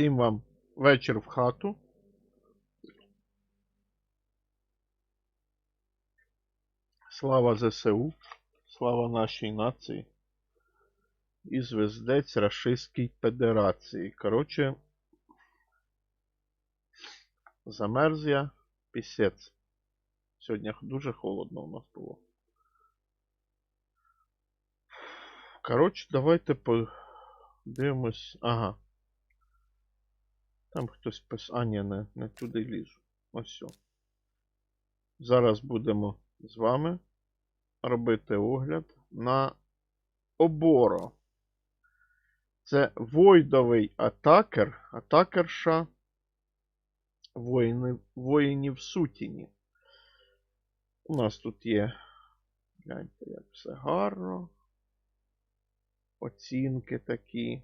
Всім вам вечір в хату. Слава ЗСУ, слава нашій нації. І звездець Рашистській Федерації. Коротше, замерз я пісець. Сьогодні дуже холодно у нас було. Коротше, давайте подивимось. Ага. Там хтось пис... А, ні, не, не туди лізу. Ось. Зараз будемо з вами робити огляд на оборо. Це войдовий атакер, атакерша воїни, воїнів сутіні. У нас тут є, гляньте, як все гарно. Оцінки такі.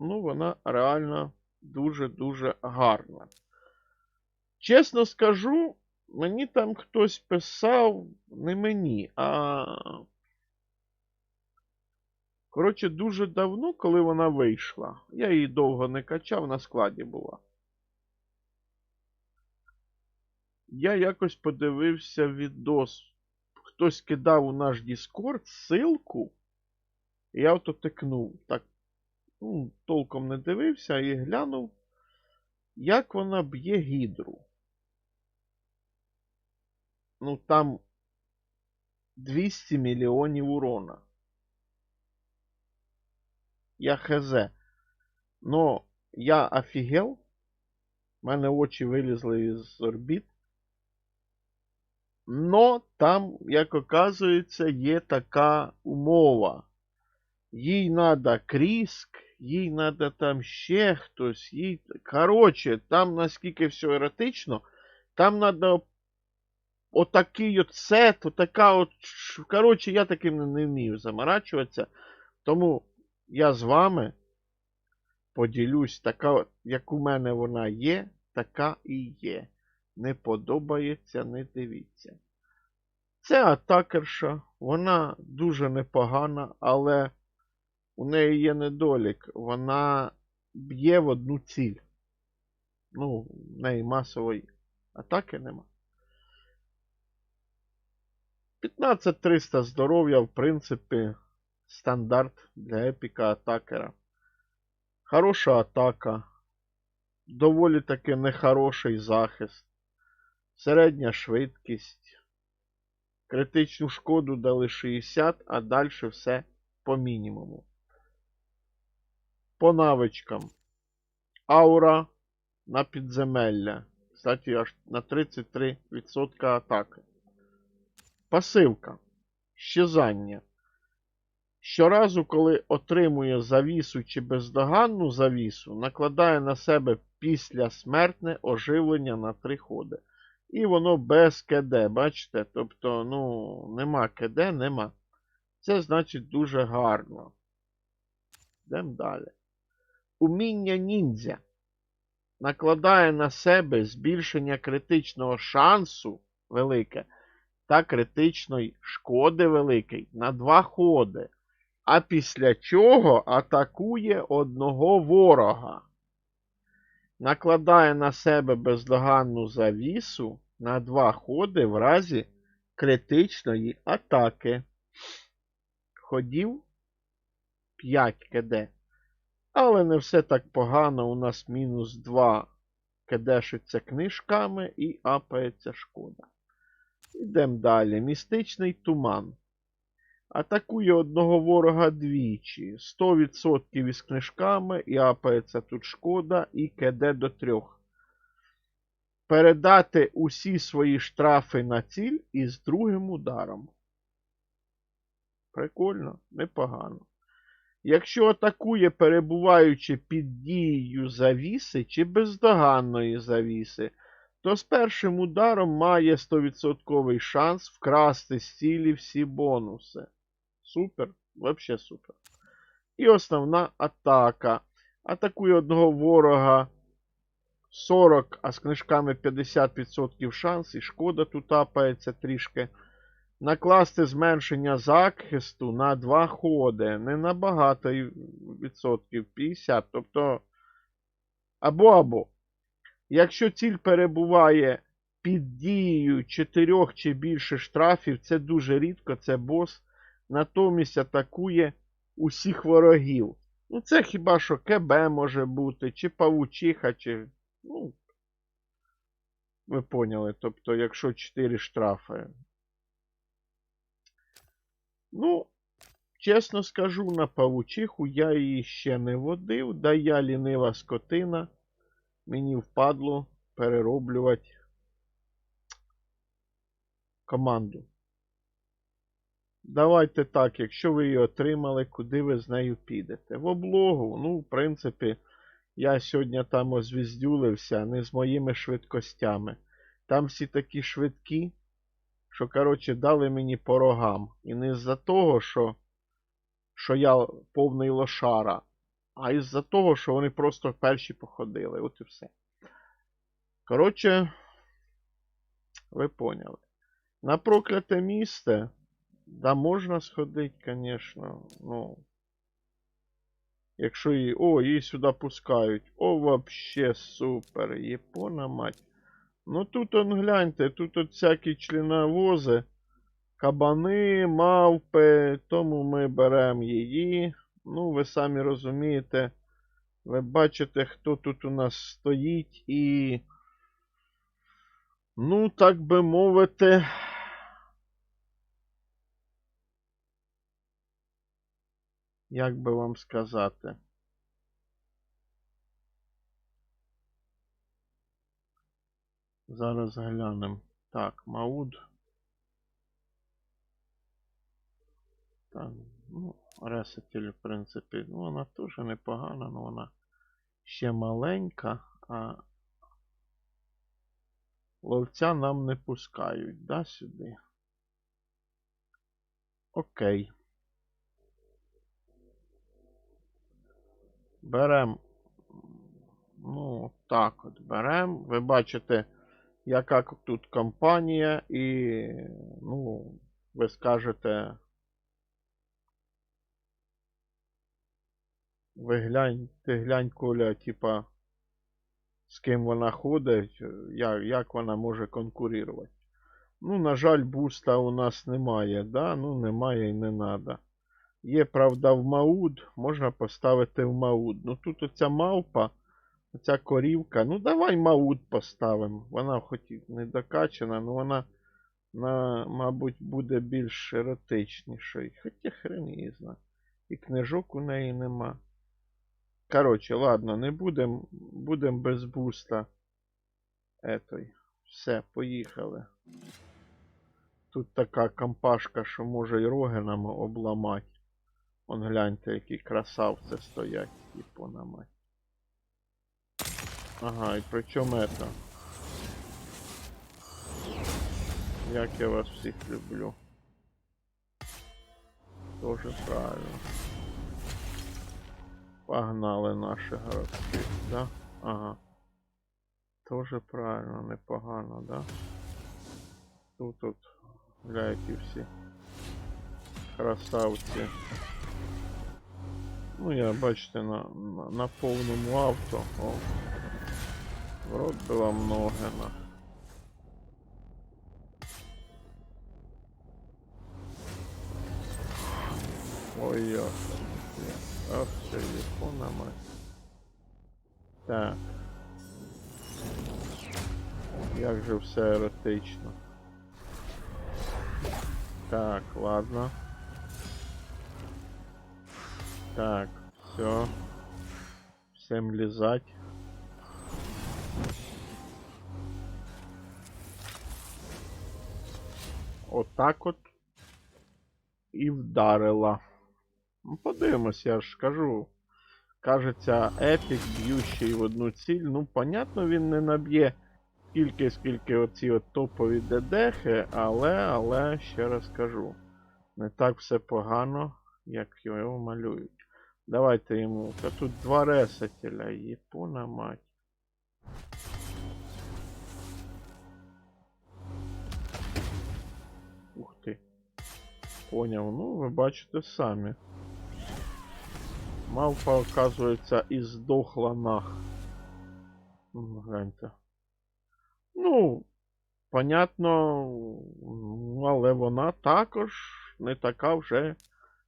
Ну, вона реально дуже-дуже гарна. Чесно скажу, мені там хтось писав, не мені, а. Коротше, дуже давно, коли вона вийшла. Я її довго не качав, на складі була. Я якось подивився відос. Хтось кидав у наш Discord ссылку. І я ототикнув. Так, ну, толком не дивився і глянув, як вона б'є гідру. Ну, там 200 мільйонів урона. Я хз. Но я офігел. У мене очі вилізли із орбіт. Но там, як оказується, є така умова. Їй надо кріск, їй надо там ще хтось, їй. Короче, там наскільки все еротично, там надо отакий от сет, отака от. Короче, я таким не вмію заморачуватися. Тому я з вами поділюсь, така, як у мене вона є, така і є. Не подобається, не дивіться. Це атакерша, вона дуже непогана, але у неї є недолік. Вона б'є в одну ціль. Ну, в неї масової атаки нема. 15300 здоров'я, в принципі, стандарт для епіка атакера. Хороша атака. Доволі таки нехороший захист. Середня швидкість. Критичну шкоду дали 60, а далі все по мінімуму. По навичкам. Аура на підземелля. Кстати, аж на 33% атаки. Пасивка. Щезання. Щоразу, коли отримує завісу чи бездоганну завісу, накладає на себе післясмертне оживлення на 3 ходи. І воно без КД, бачите? Тобто, ну, нема КД, нема. Це значить дуже гарно. Йдемо далі. Уміння ніндзя накладає на себе збільшення критичного шансу велике та критичної шкоди великий на два ходи. А після чого атакує одного ворога. Накладає на себе бездоганну завісу на два ходи в разі критичної атаки. Ходів 5 КД. Але не все так погано. У нас мінус 2 кдшиться книжками і апається шкода. Ідемо далі. Містичний туман. Атакує одного ворога двічі. 100% із книжками і апається тут шкода і КД до 3. Передати усі свої штрафи на ціль із другим ударом. Прикольно, непогано. Якщо атакує, перебуваючи під дією завіси чи бездоганної завіси, то з першим ударом має 100% шанс вкрасти з цілі всі бонуси. Супер, вообще супер. І основна атака. Атакує одного ворога 40, а з книжками 50% шанс, і шкода тут апається трішки. Накласти зменшення захисту на 2 ходи. Не на багато відсотків, 50. Тобто Або або. Якщо ціль перебуває під дією чотирьох чи більше штрафів, це дуже рідко, це бос. Натомість атакує усіх ворогів. Ну, це хіба що КБ може бути, чи павучиха, чи. Ну. Ви поняли. Тобто, якщо 4 штрафи. Ну, чесно скажу, на павучиху я її ще не водив, да я лінива скотина. Мені впадло перероблювати команду. Давайте так, якщо ви її отримали, куди ви з нею підете? В облогу. Ну, в принципі, я сьогодні там озвіздюлився не з моїми швидкостями. Там всі такі швидкі, що, коротше, дали мені по рогам. І не з-за того, що, що я повний лошара, а із-за того, що вони просто перші походили. От і все. Коротше, ви поняли. На прокляте місце. Да, можна сходити, звісно. Ну. Якщо її. О, її сюди пускають. О, вообще супер. Єпона мать. Ну тут он гляньте, тут от всякі членовози. Кабани, мавпи, тому ми беремо її. Ну, ви самі розумієте. Ви бачите, хто тут у нас стоїть і. Ну, так би мовити. Як би вам сказати? Зараз глянемо. Так, Мауд. Так, ну, ресетіль, в принципі, ну, вона теж непогана, але вона ще маленька, а ловця нам не пускають, да, сюди? Окей. Берем. Ну, так от берем. Ви бачите, яка тут компанія, і, ну, ви скажете. Ви гляньте, глянь, Коля, типа, з ким вона ходить, як, як вона може конкурувати. Ну, на жаль, буста у нас немає, да? Ну, немає і не треба. Є, правда, в Мауд, можна поставити в Мауд. Ну тут оця мавпа, оця корівка. Ну давай Мауд поставимо. Вона хоч і не докачана, але вона, на, мабуть, буде більш еротичнішою. Хоча хрен її зна. І книжок у неї нема. Коротше, ладно, не будемо будем без буста. Етой. Все, поїхали. Тут така компашка, що може і роги нам обламати. Он гляньте, які красавці стоять, Япона мать. Ага, і причому это. Як я вас всіх люблю. Тоже правильно. Погнали наші городки, да? Ага. Тоже правильно, непогано, да? Тут тут, гляньте всі красавці. Ну, я бачите, на, на, на повному авто. О. В рот би вам. Ой. Ах, це япона мать. Так. Як же все еротично. Так, ладно. Так, все. Всем лизать. Отак от і вдарила. Ну, подивимось, я ж кажу. Кажеться, епік, б'ющий в одну ціль. Ну, понятно, він не наб'є скільки, скільки оці от топові дедехи, але, але, ще раз кажу, не так все погано, як його малюють. Давайте йому. Та тут два ресетеля, єпона мать. Поняв, ну ви бачите самі. Мавпа, оказується, і здохла нах. Гляньте. Ну, понятно, але вона також не така вже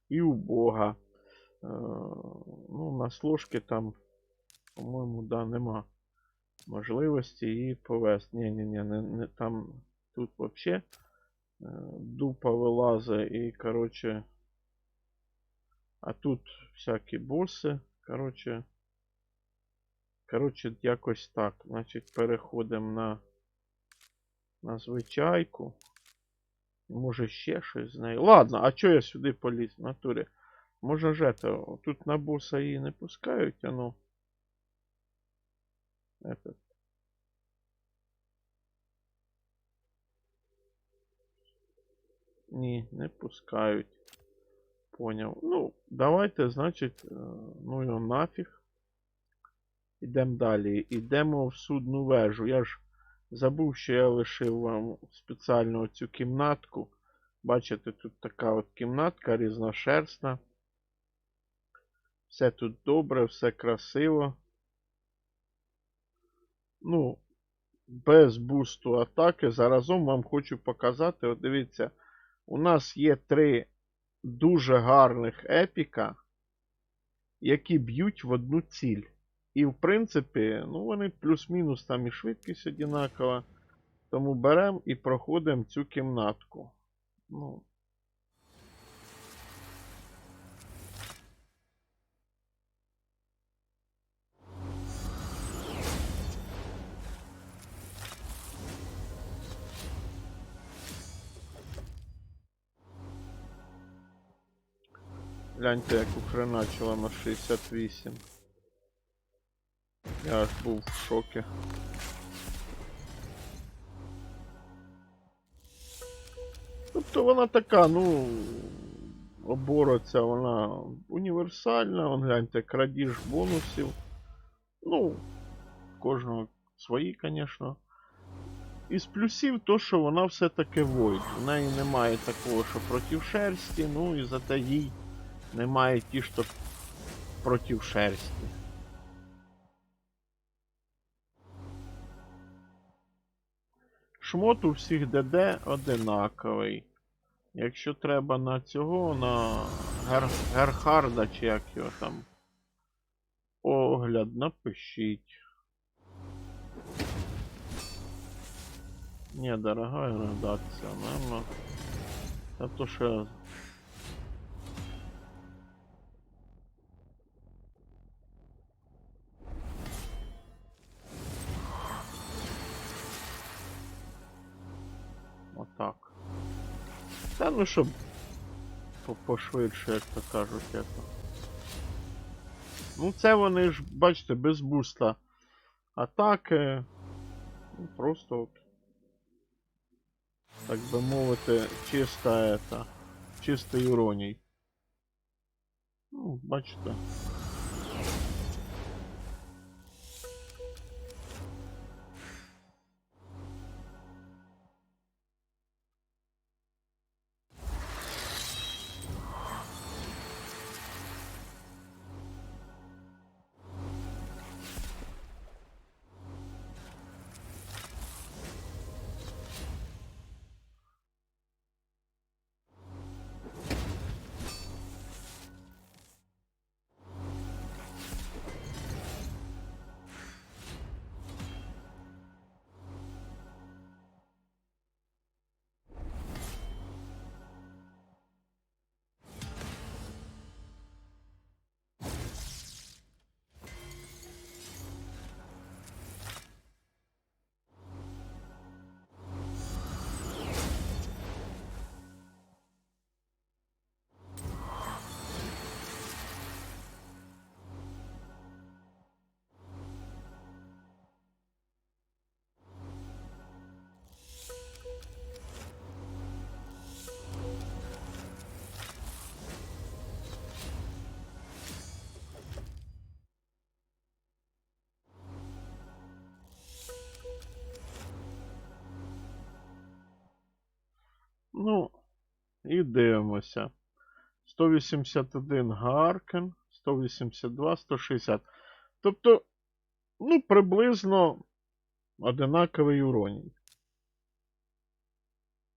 і убога. Е, ну, на сложки там, по-моєму, да, нема можливості її повести. Ні, ні, ні, не, не там тут взагалі дупа вилазить і, короче. А тут всякі боси. Короче. Короче, якось так. Значить, переходимо на, на звичайку. Може ще щось з нею. Ладно, а чого я сюди поліз в натурі? Може ж это, тут на боса її не пускають, а ну. Этот. Ні, не пускають. Поняв. Ну, давайте, значить, е, ну його нафіг. Ідемо далі. Ідемо в судну вежу. Я ж забув, що я лишив вам спеціально цю кімнатку. Бачите, тут така от кімнатка різношерстна. Все тут добре, все красиво. Ну, без бусту атаки. Заразом вам хочу показати. От дивіться, у нас є три дуже гарних епіка, які б'ють в одну ціль. І в принципі, ну вони плюс-мінус там і швидкість одинакова. Тому беремо і проходимо цю кімнатку. Ну. Гляньте, як ухреначила на 68. Я аж був в шокі. Тобто вона така, ну. Обороця, вона універсальна, вон гляньте, крадіж бонусів. Ну, кожного свої, звісно. Із плюсів то, що вона все-таки войд. У неї немає такого, що проти шерсті, ну і зате їй немає ті, що проти шерсті. Шмот у всіх ДД одинаковий. Якщо треба на цього, на Гер... Герхарда чи як його там. Огляд, напишіть. Не, дорогая редакція, наверное. Та то що. Ну щоб пошвидше, як то кажуть, это. Ну це вони ж, бачите, без буста атаки. Ну, просто от. Так би мовити, чиста это. Чистий уроній. Ну, бачите. І дивимося. 181 Гаркен, 182, 160. Тобто, Ну, приблизно одинаковий уровень.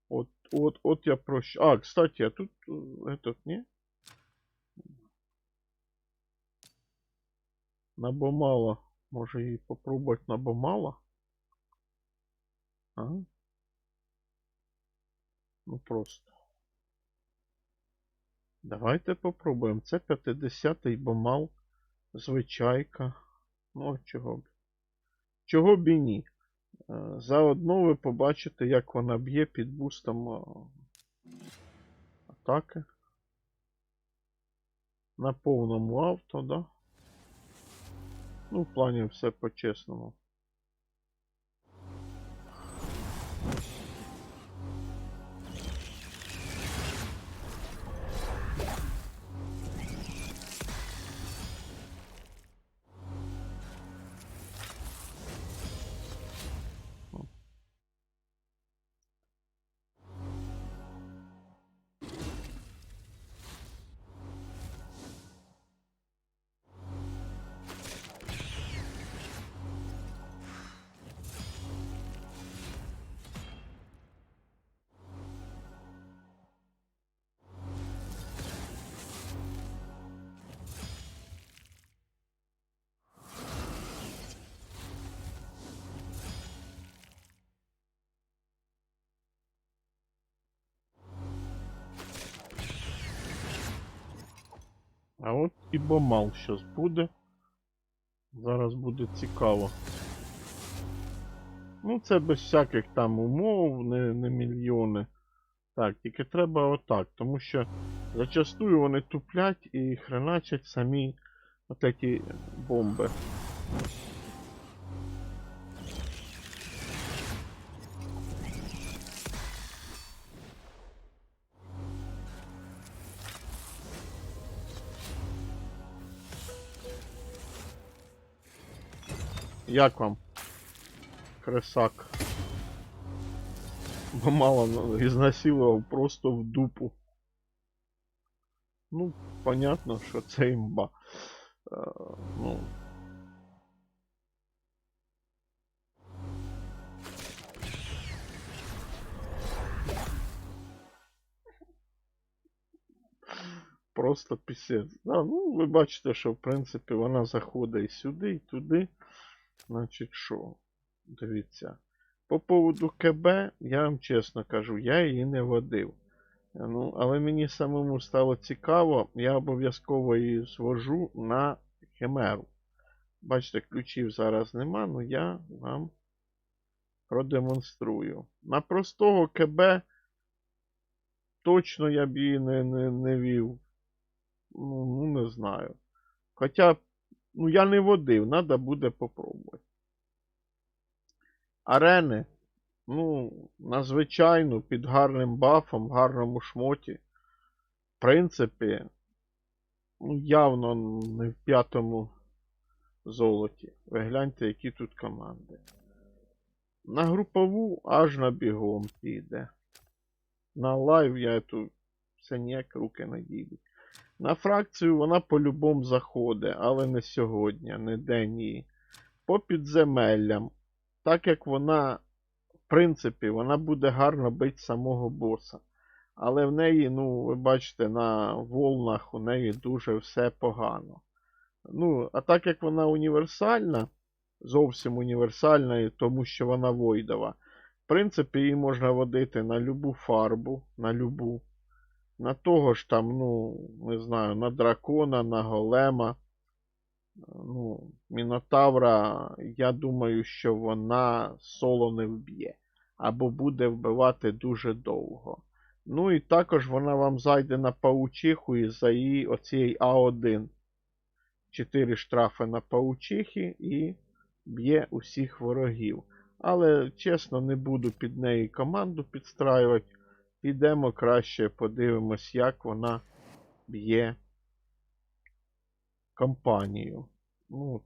От, от, от я прощ... А, кстати, а тут этот, не? На Бомала. Може її попробувати на Бомала? А? Ну просто. Давайте попробуємо. Це 50-й Бомал. Звичайка. Ну, чого б. Чого б і ні. Е, Заодно ви побачите, як вона б'є під бустом е, атаки. На повному авто, да? Ну, в плані все по-чесному. А от і Бомал щось буде. Зараз буде цікаво. Ну, це без всяких там умов, не, не мільйони. Так, тільки треба отак, тому що зачастую вони туплять і хреначать самі от ці бомби. Як вам? Кресак. Мало ізнасилував просто в дупу. Ну, понятно, що це імба. Е, ну. Просто пісець. Да, ну, ви бачите, що в принципі вона заходить і сюди, і туди. Значить, що? Дивіться. По поводу КБ, я вам чесно кажу, я її не водив. Ну, але мені самому стало цікаво, я обов'язково її звожу на химеру. Бачите, ключів зараз нема, але я вам продемонструю. На простого КБ точно я б її не, не, не вів. Ну, ну, не знаю. Хоча, ну, я не водив, треба буде попробувати. Арени. Ну, надзвичайно, під гарним бафом, гарному шмоті. В принципі, ну, явно не в п'ятому золоті. Ви гляньте, які тут команди. На групову аж на бігом піде. На лайв я тут все ніяк руки не дійдуть. На фракцію вона по-любому заходить, але не сьогодні, не день її. По підземеллям. Так як вона, в принципі, вона буде гарно бити самого боса. Але в неї, ну, ви бачите, на волнах у неї дуже все погано. Ну, а так як вона універсальна, зовсім універсальна, тому що вона Войдова, в принципі, її можна водити на любу фарбу, на любу. На того ж там, ну, не знаю, на дракона, на голема. Ну, Мінотавра, я думаю, що вона соло не вб'є. Або буде вбивати дуже довго. Ну і також вона вам зайде на паучиху із-за її оцієї А1. 4 штрафи на паучихи і б'є усіх ворогів. Але, чесно, не буду під неї команду підстраювати. Підемо краще, подивимось, як вона б'є компанію. Ну, от.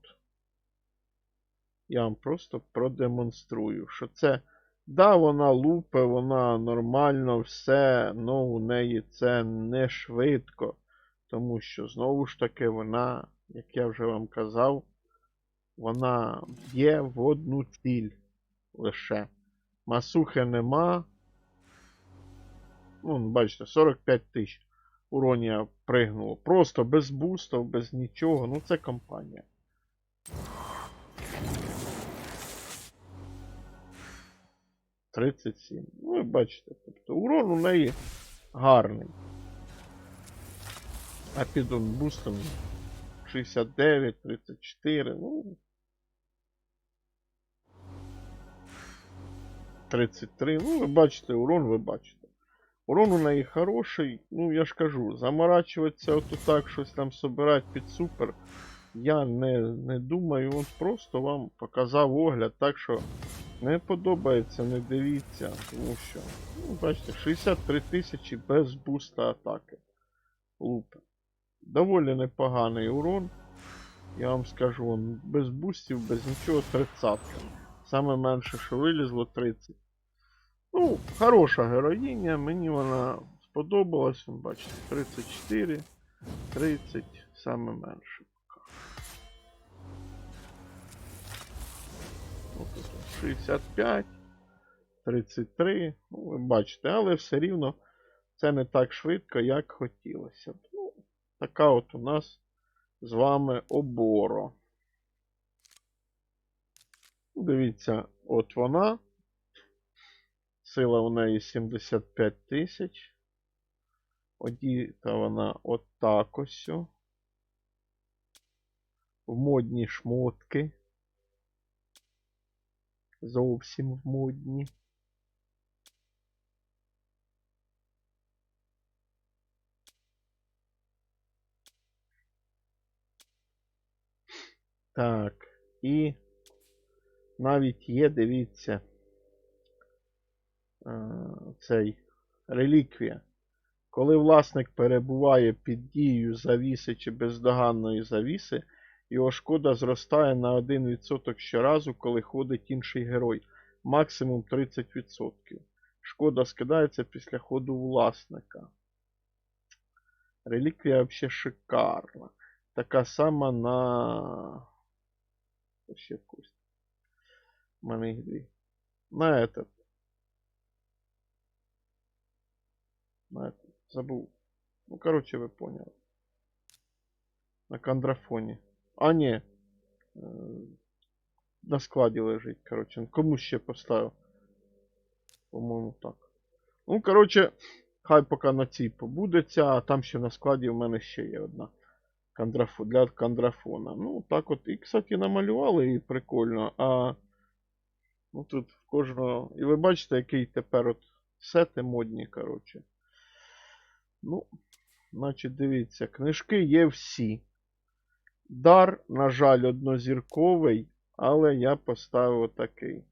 Я вам просто продемонструю, що це. Да, вона лупе, вона нормально, все, але у неї це не швидко. Тому що, знову ж таки, вона, як я вже вам казав, вона б'є в одну ціль лише. Масухи нема. Ну, бачите, 45 тисяч уронія пригнуло. Просто без бустів, без нічого. Ну це компанія. Тридцять сім. Ну, ви бачите, тобто урон у неї гарний. А під он бустом 69, 34, ну. 33. Ну, ви бачите, урон ви бачите. Урон у неї хороший, ну я ж кажу, заморачуватися от так щось там собирати під супер. Я не, не думаю, он просто вам показав огляд, так що не подобається, не дивіться, тому що, ну, бачите, 63 тисячі без буста атаки. Лупи. Доволі непоганий урон. Я вам скажу, без бустів, без нічого 30. Саме менше, що вилізло 30. Ну, хороша героїня, мені вона сподобалась, бачите, 34, 30, саме менше. тут 65, 33, ну, ви бачите, але все рівно це не так швидко, як хотілося б. Ну, така от у нас з вами оборо. Дивіться, от вона. Сила у неї 75 тисяч. Одіта вона отак ось. В модні шмотки. Зовсім в модні. Так, і навіть є, дивіться, цей реліквія. Коли власник перебуває під дією завіси чи бездоганної завіси, його шкода зростає на 1% щоразу, коли ходить інший герой. Максимум 30%. Шкода скидається після ходу власника. Реліквія взагалі шикарна. Така сама на. Ще кость. У мене їх дві. На этот. На этот. Забув. Ну, короче, ви поняли. На кондрафоні. А, ні. Е, На складі лежить, короче. Ну, Кому ще поставив? По-моєму, так. Ну, короче, хай поки на цій побудеться, а там ще на складі в мене ще є одна. Кондрафо... для кондрафона. Ну, так от. І, кстати, намалювали і прикольно. А ну тут в кожного. І ви бачите, який тепер от сети модні, коротше. Ну, значить, дивіться, книжки є всі. Дар, на жаль, однозірковий, але я поставив такий.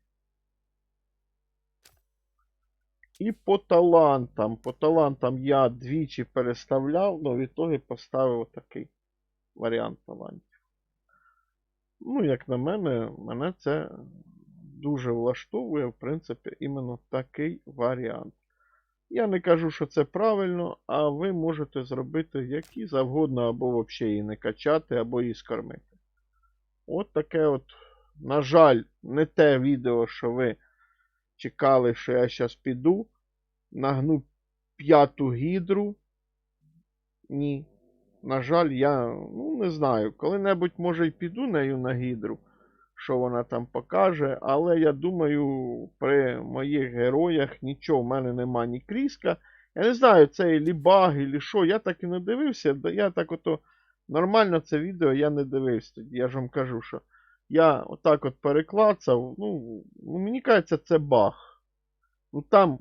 І по талантам. По талантам я двічі переставляв, але в ітогі поставив такий варіант талантів. Ну, як на мене, мене це дуже влаштовує, в принципі, іменно такий варіант. Я не кажу, що це правильно, а ви можете зробити які завгодно, або взагалі її не качати, або її скормити. От таке от, на жаль, не те відео, що ви чекали, що я зараз піду, нагну п'яту гідру. Ні. На жаль, я ну, не знаю. Коли-небудь, може, й піду нею на гідру, що вона там покаже. Але я думаю, при моїх героях нічого в мене нема ні кріска. Я не знаю, це і баг, і що. Я так і не дивився. Я так ото нормально це відео я не дивився. тоді. Я ж вам кажу, що я отак от переклацав. Ну, ну мені кажеться, це баг. Ну там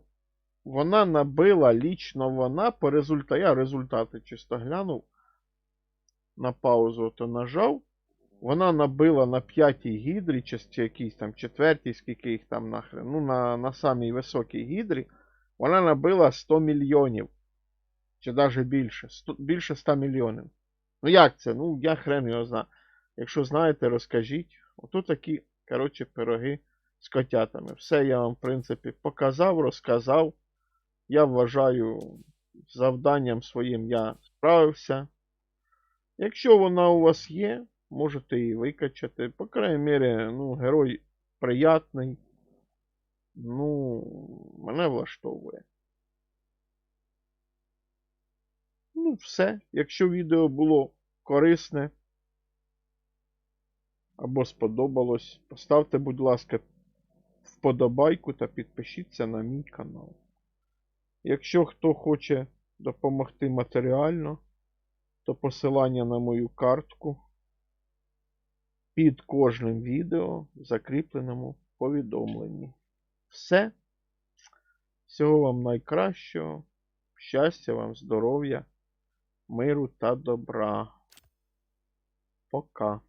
вона набила лічно вона по результату. Я результати чисто глянув на паузу то нажав. Вона набила на п'ятій гідрі, чи якійсь там четвертій, скільки їх там нахрен. Ну, на на самій високій гідрі. Вона набила 100 мільйонів. Чи навіть більше. 100, більше 100 мільйонів. Ну як це? Ну, я хрен його знаю. Якщо знаєте, розкажіть. Ото такі, коротше, пироги з котятами. Все я вам, в принципі, показав, розказав. Я вважаю, завданням своїм я справився. Якщо вона у вас є, можете її викачати. По крайній мірі, ну, герой приятний. Ну, мене влаштовує. Ну, все. Якщо відео було корисне або сподобалось, поставте, будь ласка, вподобайку та підпишіться на мій канал. Якщо хто хоче допомогти матеріально, то посилання на мою картку під кожним відео в закріпленому повідомленні. Все. Всього вам найкращого. Щастя вам, здоров'я, миру та добра. Пока.